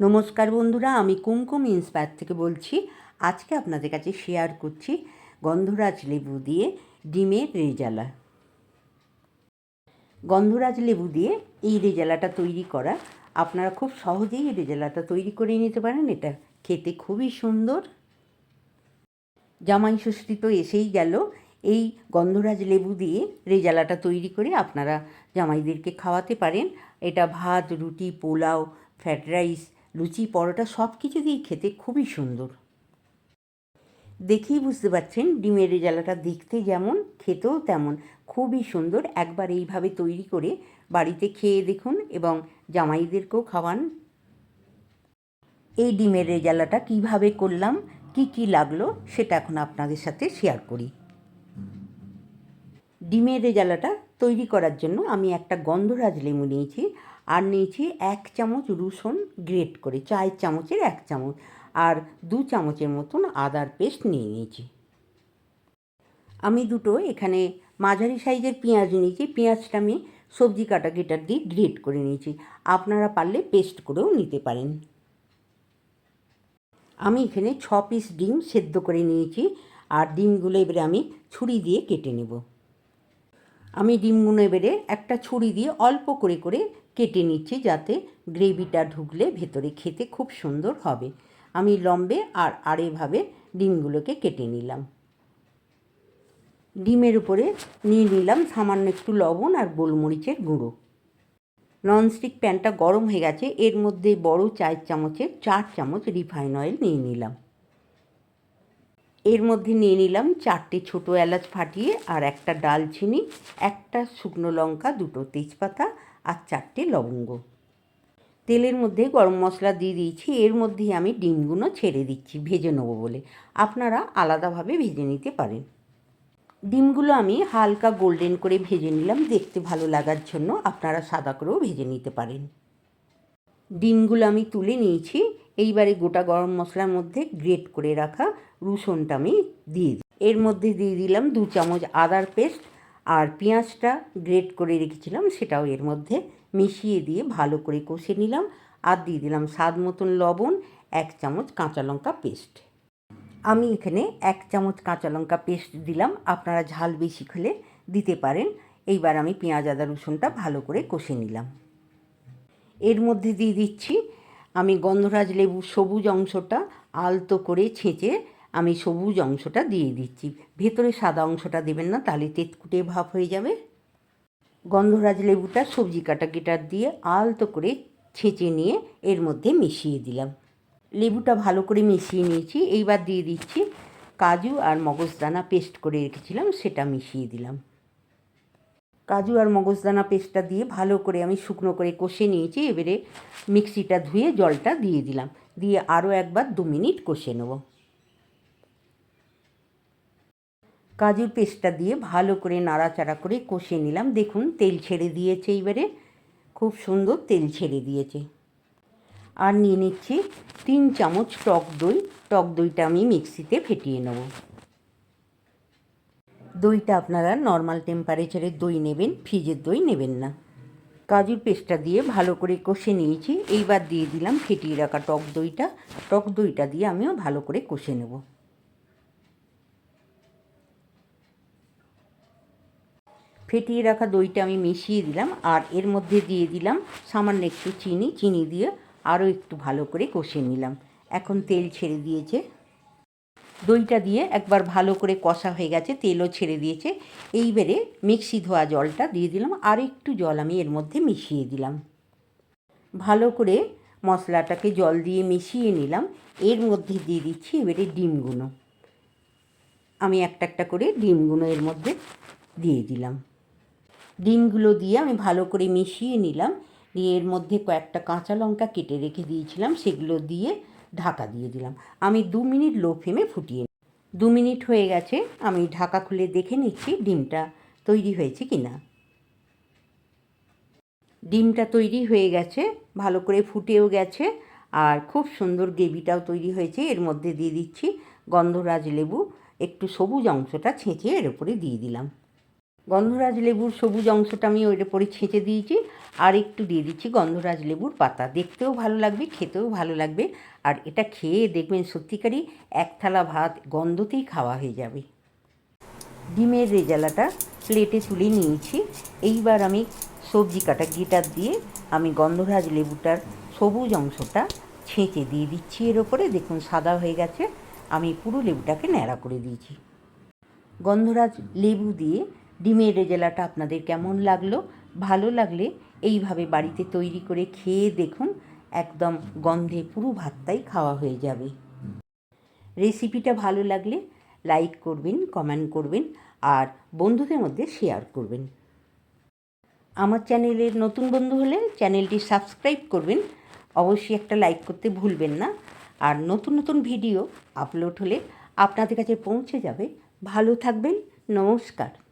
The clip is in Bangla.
নমস্কার বন্ধুরা, আমি কুমকুম ইন্সপায়ার থেকে বলছি। আজকে আপনাদের কাছে শেয়ার করছি গন্ধরাজ লেবু দিয়ে ডিমের রেজালা। গন্ধরাজ লেবু দিয়ে এই রেজালাটা তৈরি করা। আপনারা খুব সহজেই এই রেজালাটা তৈরি করে নিতে পারেন। এটা খেতে খুবই সুন্দর। জামাই ষষ্ঠী তো এসেই গেল। এই গন্ধরাজ লেবু দিয়ে রেজালাটা তৈরি করে আপনারা জামাইদেরকে খাওয়াতে পারেন। এটা ভাত, রুটি, পোলাও ফ্রায়েড রাইস লুচি, পরোটা সব কিছু দিয়েই খেতে খুবই সুন্দর। দেখেই বুঝতে পারছেন ডিমের রেজালাটা দেখতে যেমন, খেতেও তেমন খুবই সুন্দর। একবার এইভাবে তৈরি করে বাড়িতে খেয়ে দেখুন এবং জামাইদেরকেও খাওয়ান। এই ডিমের রেজালাটা কীভাবে করলাম, কি কি লাগল সেটা এখন আপনাদের সাথে শেয়ার করি। ডিমের রেজালাটা তৈরি করার জন্য আমি একটা গন্ধরাজ লেবু নিয়েছি আর নিয়েছি এক চামচ রসুন গ্রেট করে চায়ের চামচের এক চামচ আর দু চামচের মতন আদার পেস্ট নিয়ে নিয়েছি। আমি দুটো এখানে মাঝারি সাইজের পেঁয়াজ নিয়েছি, পেঁয়াজটা আমি সবজি কাটা গেটার দিয়ে গ্রেট করে নিয়েছি, আপনারা পারলে পেস্ট করেও নিতে পারেন। আমি এখানে ছ পিস ডিম সেদ্ধ করে নিয়েছি আর ডিমগুলো এবারে আমি ছুরি দিয়ে কেটে নেব। আমি ডিমগুলো এবারে একটা ছুরি দিয়ে অল্প করে করে কেটে নিচ্ছি যাতে গ্রেভিটা ঢুকলে ভেতরে খেতে খুব সুন্দর হবে। আমি লম্বে আর আড়েভাবে ডিমগুলোকে কেটে নিলাম। ডিমের উপরে নিয়ে নিলাম সামান্য একটু লবণ আর গোলমরিচের গুঁড়ো। ননস্টিক প্যানটা গরম হয়ে গেছে, এর মধ্যে বড় চায়ের চামচের চার চামচ রিফাইন অয়েল নিয়ে নিলাম। এর মধ্যে নিয়ে নিলাম চারটে ছোটো এলাচ ফাটিয়ে আর একটা ডালচিনি, একটা শুকনো লঙ্কা, দুটো তেজপাতা আর চারটে লবঙ্গ। তেলের মধ্যে গরম মশলা দিয়ে দিয়েছি, এর মধ্যে আমি ডিমগুলো ছেড়ে দিচ্ছি, ভেজে নেব বলে। আপনারা আলাদাভাবে ভেজে নিতে পারেন। ডিমগুলো আমি হালকা গোল্ডেন করে ভেজে নিলাম, দেখতে ভালো লাগার জন্য আপনারা সাদা করেও ভেজে নিতে পারেন। ডিমগুলো আমি তুলে নিয়েছি। এইবারে গোটা গরম মশলার মধ্যে গ্রেট করে রাখা রসুনটা আমি দিয়ে দিই। এর মধ্যে দিয়ে দিলাম দু চামচ আদার পেস্ট আর পেঁয়াজটা গ্রেট করে রেখেছিলাম সেটাও এর মধ্যে মিশিয়ে দিয়ে ভালো করে কষে নিলাম আর দিয়ে দিলাম স্বাদ মতন লবণ, এক চামচ কাঁচা লঙ্কা পেস্ট। আমি এখানে এক চামচ কাঁচা লঙ্কা পেস্ট দিলাম, আপনারা ঝাল বেশি খেলে দিতে পারেন। এইবার আমি পেঁয়াজ, আদা, রসুনটা ভালো করে কষে নিলাম। এর মধ্যে দিয়ে দিচ্ছি। আমি গন্ধরাজ লেবু সবুজ অংশটা আলতো করে ছেঁচে আমি সবুজ অংশটা দিয়ে দিচ্ছি। ভেতরে সাদা অংশটা দেবেন না, তাহলে তেতকুটে ভাব হয়ে যাবে। গন্ধরাজ লেবুটা সবজি কাটা গেটার দিয়ে আলতো করে ছেঁচে নিয়ে এর মধ্যে মিশিয়ে দিলাম। লেবুটা ভালো করে মিশিয়ে নিয়েছি। এইবার দিয়ে দিচ্ছি কাজু আর মগজদানা পেস্ট করে রেখেছিলাম, সেটা মিশিয়ে দিলাম। কাজু আর মগজদানা পেস্টটা দিয়ে ভালো করে আমি শুকনো করে কষে নিয়েছি। এবারে মিক্সিটা ধুয়ে জলটা দিয়ে দিলাম। দিয়ে আরও একবার দু মিনিট কষে নেব। কাজুর পেস্টটা দিয়ে ভালো করে নাড়াচাড়া করে কষে নিলাম। দেখুন, তেল ছেড়ে দিয়েছে এবারে। খুব সুন্দর তেল ছেড়ে দিয়েছে। আর নিয়ে নিচ্ছি তিন চামচ টক দই। টক দইটা আমি মিক্সিতে ফেটিয়ে নেব। দইটা আপনারা নর্মাল টেম্পারেচারের দই নেবেন, ফ্রিজের দই নেবেন না। কাজুর পেস্টটা দিয়ে ভালো করে কষে নিয়েছি। এইবার দিয়ে দিলাম ফেটিয়ে রাখা টক দইটা। টক দইটা দিয়ে আমিও ভালো করে কষে নেব। ফেটিয়ে রাখা দইটা আমি মিশিয়ে দিলাম আর এর মধ্যে দিয়ে দিলাম সামান্য একটু চিনি। চিনি দিয়ে আরও একটু ভালো করে কষে নিলাম। এখন তেল ছেড়ে দিয়েছে। দইটা দিয়ে একবার ভালো করে কষা হয়ে গেছে, তেলও ছেড়ে দিয়েছে। এইবারে মিক্সি ধোয়া জলটা দিয়ে দিলাম, আর একটু জল আমি এর মধ্যে মিশিয়ে দিলাম। ভালো করে মশলাটাকে জল দিয়ে মিশিয়ে নিলাম, এর মধ্যে দিয়ে দিচ্ছি এবারে ডিমগুলো আমি একটা একটা করে ডিমগুলো এর মধ্যে দিয়ে দিলাম। ডিমগুলো দিয়ে আমি ভালো করে মিশিয়ে নিলাম, দিয়ে এর মধ্যে কয়েকটা কাঁচা লঙ্কা কেটে রেখে দিয়েছিলাম, সেগুলো দিয়ে ঢাকা দিয়ে দিলাম। আমি দু মিনিট লো ফ্লেমে ফুটিয়ে দু মিনিট হয়ে গেছে, আমি ঢাকা খুলে দেখে নিচ্ছি ডিমটা তৈরি হয়েছে কি না ডিমটা তৈরি হয়ে গেছে, ভালো করে ফুটেও গেছে, আর খুব সুন্দর গ্রেভিটাও তৈরি হয়েছে। এর মধ্যে দিয়ে দিচ্ছি গন্ধরাজ লেবু, একটু সবুজ অংশটা ছেঁচে এর উপরে দিয়ে দিলাম। গন্ধরাজ লেবুর সবুজ অংশটা আমি ওইটা পরে ছেঁচে দিয়েছি, আর একটু দিয়ে দিচ্ছি গন্ধরাজ লেবুর পাতা। দেখতেও ভালো লাগবে, খেতেও ভালো লাগবে, আর এটা খেয়ে দেখবেন সত্যিকারই এক থালা ভাত গন্ধতেই খাওয়া হয়ে যাবে। ডিমের রেজালাটা প্লেটে তুলে নিয়েছি। এইবার আমি সবজি কাটা গিটার দিয়ে আমি গন্ধরাজ লেবুটার সবুজ অংশটা ছেঁচে দিয়ে দিচ্ছি এর ওপরে। দেখুন, সাদা হয়ে গেছে। আমি পুরো লেবুটাকে ন্যাড়া করে দিয়েছি। গন্ধরাজ লেবু দিয়ে ডিমের রেজালাটা আপনাদের কেমন লাগল? ভালো লাগলে এইভাবে বাড়িতে তৈরি করে খেয়ে দেখুন, একদম গন্ধে পুরো ভাতটাই খাওয়া হয়ে যাবে। রেসিপিটা ভালো লাগলে লাইক করবেন, কমেন্ট করবেন আর বন্ধুদের মধ্যে শেয়ার করবেন। আমার চ্যানেলের নতুন বন্ধু হলে চ্যানেলটি সাবস্ক্রাইব করবেন। অবশ্যই একটা লাইক করতে ভুলবেন না। আর নতুন নতুন ভিডিও আপলোড হলে আপনাদের কাছে পৌঁছে যাবে। ভালো থাকবেন, নমস্কার।